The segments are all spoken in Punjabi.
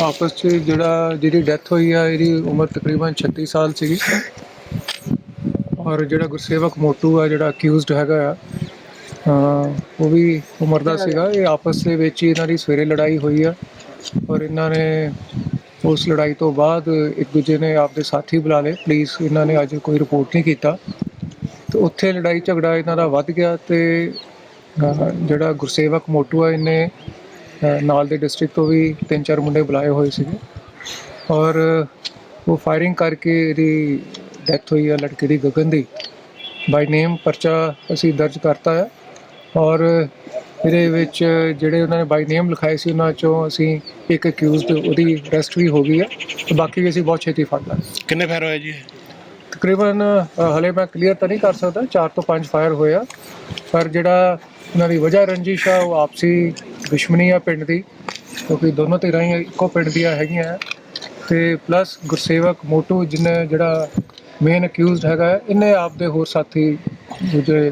ਆਪਸ 'ਚ ਜਿਹੜਾ, ਜਿਹਦੀ ਡੈਥ ਹੋਈ ਆ, ਇਹਦੀ ਉਮਰ ਤਕਰੀਬਨ 36 ਸਾਲ ਸੀਗੀ। ਔਰ ਜਿਹੜਾ ਗੁਰਸੇਵਕ ਮੋਟੂ ਆ, ਜਿਹੜਾ ਅਕਿਊਜ਼ਡ ਹੈਗਾ ਆ, ਅਹ ਉਹ ਵੀ ਉਮਰ ਦਾ ਸੀਗਾ। ਇਹ ਆਪਸ ਦੇ ਵਿੱਚ ਹੀ ਇਹਨਾਂ ਦੀ ਸਵੇਰੇ ਲੜਾਈ ਹੋਈ ਆ। ਔਰ ਇਹਨਾਂ ਨੇ ਉਸ ਲੜਾਈ ਤੋਂ ਬਾਅਦ ਇੱਕ ਦੂਜੇ ਨੇ ਆਪਦੇ ਸਾਥੀ ਬੁਲਾ ਲਏ। ਪੁਲਿਸ ਇਹਨਾਂ ਨੇ ਅੱਜ ਕੋਈ ਰਿਪੋਰਟ ਨਹੀਂ ਕੀਤਾ। ਤੇ ਉੱਥੇ ਲੜਾਈ ਝਗੜਾ ਇਹਨਾਂ ਦਾ ਵੱਧ ਗਿਆ ਤੇ, ਅਹ ਜਿਹੜਾ ਗੁਰਸੇਵਕ ਮੋਟੂ ਆ, ਇਹਨੇ ਨਾਲ ਦੇ ਡਿਸਟ੍ਰਿਕਟ ਤੋਂ ਵੀ ਤਿੰਨ ਚਾਰ ਮੁੰਡੇ ਬੁਲਾਏ ਹੋਏ ਸੀਗੇ। ਔਰ ਉਹ ਫਾਇਰਿੰਗ ਕਰਕੇ ਇਹਦੀ ਡੈਥ ਹੋਈ ਆ ਲੜਕੇ ਦੀ ਗਗਨ ਦੀ। ਬਾਈ ਨੇਮ ਪਰਚਾ ਅਸੀਂ ਦਰਜ ਕਰਤਾ ਹੈ ਔਰ ਇਹਦੇ ਵਿੱਚ ਜਿਹੜੇ ਉਹਨਾਂ ਨੇ ਬਾਈ ਨੇਮ ਲਿਖਾਏ ਸੀ ਉਹਨਾਂ ਚੋਂ ਅਸੀਂ ਇੱਕ ਅਕਿਊਜ਼ਡ ਉਹਦੀ ਅਰੈਸਟ ਵੀ ਹੋ ਗਈ ਹੈ ਤੇ ਬਾਕੀ ਵੀ ਅਸੀਂ ਬਹੁਤ ਛੇਤੀ ਫੜ ਲਾਂਗੇ। ਕਿੰਨੇ ਫੈਰ ਹੋਏ ਜੀ? ਤਕਰੀਬਨ ਹਲੇ ਮੈਂ ਕਲੀਅਰ ਤਾਂ ਨਹੀਂ ਕਰ ਸਕਦਾ। 4 ਤੋਂ 5 ਫਾਇਰ ਹੋਇਆ ਪਰ ਜਿਹੜਾ ਉਹਨਾਂ ਦੀ ਵਜ੍ਹਾ ਰੰਜਿਸ਼ ਆ ਉਹ ਆਪਸੀ ਦੁਸ਼ਮਣੀ ਆ ਪਿੰਡ ਦੀ ਕਿਉਂਕਿ ਦੋਨੋਂ ਧਿਰਾਂ ਹੀ ਇੱਕੋ ਪਿੰਡ ਦੀਆਂ ਹੈਗੀਆਂ। ਤੇ ਪਲੱਸ ਗੁਰਸੇਵਕ ਮੋਟੂ ਜਿਹਨੇ ਜਿਹੜਾ ਮੇਨ ਅਕਿਊਜ਼ਡ ਹੈਗਾ ਇਹਨੇ ਆਪਦੇ ਹੋਰ ਸਾਥੀ ਦੂਜੇ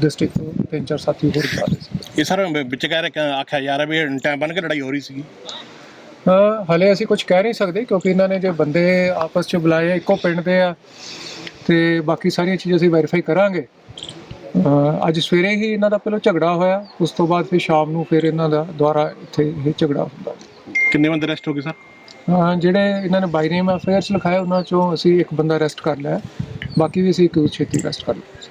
ਡਿਸਟ੍ਰਿਕਟ ਤੋਂ ਤਿੰਨ ਚਾਰ ਸਾਥੀ ਹੋਰ ਬੁਲਾ ਲਏ ਸੀ। ਇਹ ਸਰ ਵਿੱਚ ਕਹਿ ਰਹੇ ਆਖਿਆ ਰਿਹਾ ਵੀ ਟਾਈਮ ਬਣ ਕੇ ਲੜਾਈ ਹੋ ਰਹੀ ਸੀਗੀ। ਹਲੇ ਅਸੀਂ ਕੁਝ ਕਹਿ ਨਹੀਂ ਸਕਦੇ ਕਿਉਂਕਿ ਇਹਨਾਂ ਨੇ ਜੇ ਬੰਦੇ ਆਪਸ 'ਚ ਬੁਲਾਏ ਇੱਕੋ ਪਿੰਡ ਦੇ ਆ ਤੇ ਬਾਕੀ ਸਾਰੀਆਂ ਚੀਜ਼ਾਂ ਅਸੀਂ ਵੈਰੀਫਾਈ ਕਰਾਂਗੇ। ਅੱਜ ਸਵੇਰੇ ਹੀ ਇਹਨਾਂ ਦਾ ਪਹਿਲਾਂ ਝਗੜਾ ਹੋਇਆ ਉਸ ਤੋਂ ਬਾਅਦ ਫਿਰ ਸ਼ਾਮ ਨੂੰ ਫਿਰ ਇਹਨਾਂ ਦਾ ਦੁਬਾਰਾ ਇੱਥੇ ਇਹ ਝਗੜਾ ਹੁੰਦਾ। ਕਿੰਨੇ ਬੰਦੇ ਅਰੈਸਟ ਹੋ ਗਏ ਸਰ? ਜਿਹੜੇ ਇਹਨਾਂ ਨੇ ਬਾਈ ਨੇਮ ਅਫੇਅਰਸ ਲਿਖਾਇਆ ਉਹਨਾਂ ਚੋਂ ਅਸੀਂ ਇੱਕ ਬੰਦਾ ਅਰੈਸਟ ਕਰ ਲਿਆ। ਬਾਕੀ ਵੀ ਅਸੀਂ ਇੱਕ ਛੇਤੀ ਅਰੈਸਟ ਕਰ ਲਿਆ।